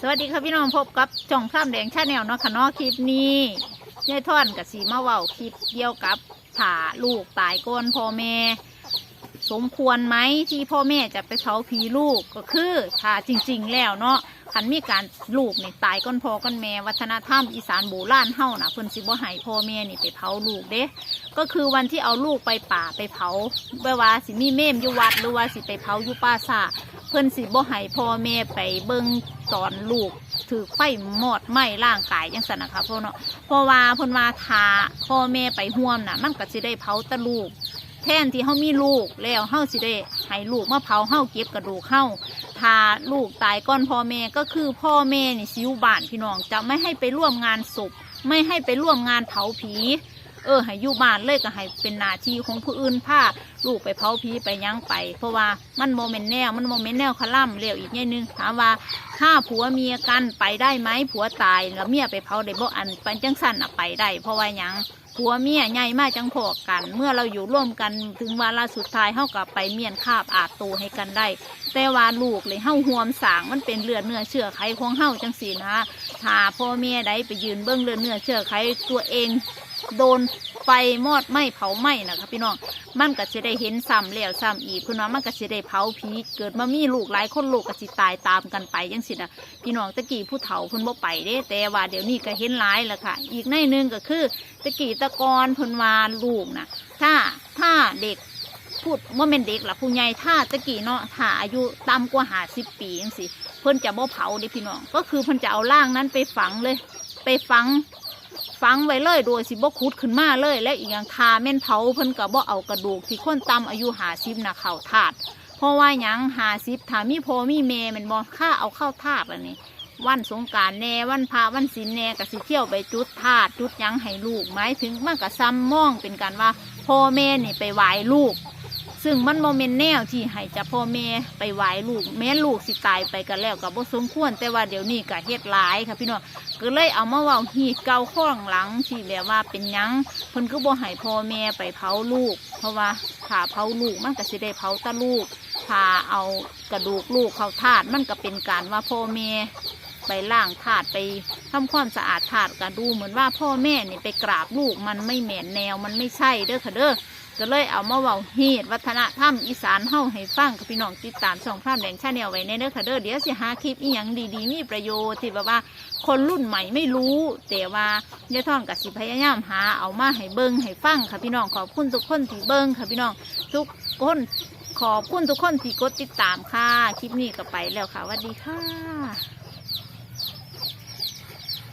สวัสดีค่ะพี่น้องพบกับจ่องข้ามแดงชาแนลเนาะค่ะเนาะคลิปนี้ยายท่อนกับสีมาเว้าคลิปเกี่ยวกับผ่าลูกตายก้นพ่อแม่ สมควรไหมที่พ่อแม่จะไปเผาผีลูกก็คือถ้าจริง ๆ แล้วเนาะคันมีการลูกนี่ตายก้นพ่อก้นแม่วัฒนธรรมอีสานโบราณเฮาน่ะเพิ่นสิบ่ให้พ่อแม่นี่ไปเผาลูกเด้ก็คือวันที่เอาลูกไปป่าไปเผาไม่ว่าสิมีเม่มอยู่วัดหรือว่าสิไปเผาอยู่ป่าซา เพิ่นสิบ่ให้พ่อแม่ไปเบิ่งตอนลูกถือไฟหมอดไหม้ร่างกายจังซั่นนะคะพ่อเนาะเพราะว่าเพิ่นว่าทาพ่อแม่ไปห่วมน่ะ มันก็สิได้เผาแตะลูก แทนที่เฮามีลูกแล้วเฮาสิได้ให้ลูกมาเผาเฮาเก็บกระดูกเฮาถ้าลูกตายก่อนพ่อแม่ก็คือพ่อแม่นี่สิอยู่บ้านพี่น้องจะไม่ให้ไปร่วมงานศพไม่ให้ไปร่วมงานเผาผี เออให้อยู่บ้านเลยก็ให้เป็นหน้าที่ของผู้อื่นพาลูกไปเผาผีไปยังไป เพราะว่ามันโมเมนแนวมันโมเมนแนวคล่ำเรียวอีกอย่างหนึงถามว่าถ้าผัวเมียกันไปได้ไหมผัวตายแล้วเมียไปเผาได้บ่อันปันจังสันอะไปได้ เพราะว่ายังผัวเมียใหญ่มากจังพอกัน เมื่อเราอยู่ร่วมกันถึงวาระสุดท้ายเฮากับไปเมียนคาบอาบตูให้กันได้ แต่ว่าลูกเลยเฮาห่วมสางมันเป็นเลือดเนื้อเชื่อไขของเฮาจังสีนะถ้าพ่อแม่ใดไปยืนเบื้องเลือดเนื้อเชื่อไขตัวเอง โดนไฟมอดไหม้เผาไหม้นะคะพี่น้องมันก็จะได้เห็นซ้ำแล้วซ้ำอีกคุณน้องมันก็จะได้เผาผีเกิดมามีลูกหลายคนลูกก็สิตายตามกันไปยังสินะพี่น้องตะกี้ผู้เฒ่าเพิ่นบ่ไปเด้ แต่ว่าเดี๋ยวนี้ก็เห็นหลายแล้วค่ะ อีกในหนึงก็คือตะกี้ตะกอนเพิ่นว่าลูกนะถ้าถ้าเด็กพูดว่าเป็นเด็กล่ะผู้ใหญ่ถ้าตะกี้เนาะถ้าอายุต่ำกว่าหาสิบปีจังสิเพิ่นจะบ่เผาเด้พี่น้องก็คือเพิ่นจะเอาร่างนั้นไปฝังเลย ไปฝัง ฝังไว้เลยโดยสิบ่ขุดขึ้นมาเลย และอีกอย่างทาแม่นเผาเพิ่นก็บ่เอากระดูกที่คนตำอายุหาซิบนะเข้าถาดเพราะว่าหยังหาซิบถ้ามีพอมีแม่แมันบ่ค่าเอาเข้าถาดอันนี้วันสงการแน่วันพระวันศีลแน่ก็สิเที่ยวไปจุดถาดจุดยังให้ลูกหมายถึงมันก็ซ้ำมองเป็นการว่าพ่อแม่นี่ไปไหว้ลูก ซึ่งมันโมเมนแนวที่ให้จะพ่อแม่ไปไหว้ลูก แม้ลูกสิตายไปกันแล้วกับบ่สมควรแต่ว่าเดี๋ยวนี้ก็เฮ็ดหลายค่ะพี่น้องก็เลยเอามาเว่าฮีดเก่าข้องหลังที่แบบว่าเป็นหยังเพิ่นก็บ่ให้พ่อแม่ไปเผาลูก เพราะว่าถ้าเผาลูกมันก็สิได้เผาตะลูกถ้าเอากระดูกลูกเขาธาตุมันก็เป็นการว่าพ่อแม่ ไปล้างธาตุไปทำความสะอาดธาตุก็ดูเหมือนว่าพ่อแม่นี่ไปกราบลูกมันไม่แม่นแนวมันไม่ใช่เด้อค่ะเด้อก็เลยเอามาเว้าเหตุวัฒนธรรมอีสานเฮาให้ฟังกับพี่น้องติดตามช่องพรามแดงชาแนลไว้ในเด้อค่ะเด้อเดี๋ยวสิหาคลิปอีหยังดีๆ มีประโยชน์ที่แบบว่าคนรุ่นใหม่ไม่รู้แต่ว่าเดี๋ยท่อนกับสิพยายามหาเอามาให้เบิ่งให้ฟังค่ะพี่น้องขอบคุณทุกคนที่เบิ่งค่ะพี่น้องทุกคนขอบคุณทุกคนที่กดติดตามค่ะ คลิปนี้ก็ไปแล้วค่ะสวัสดีค่ะ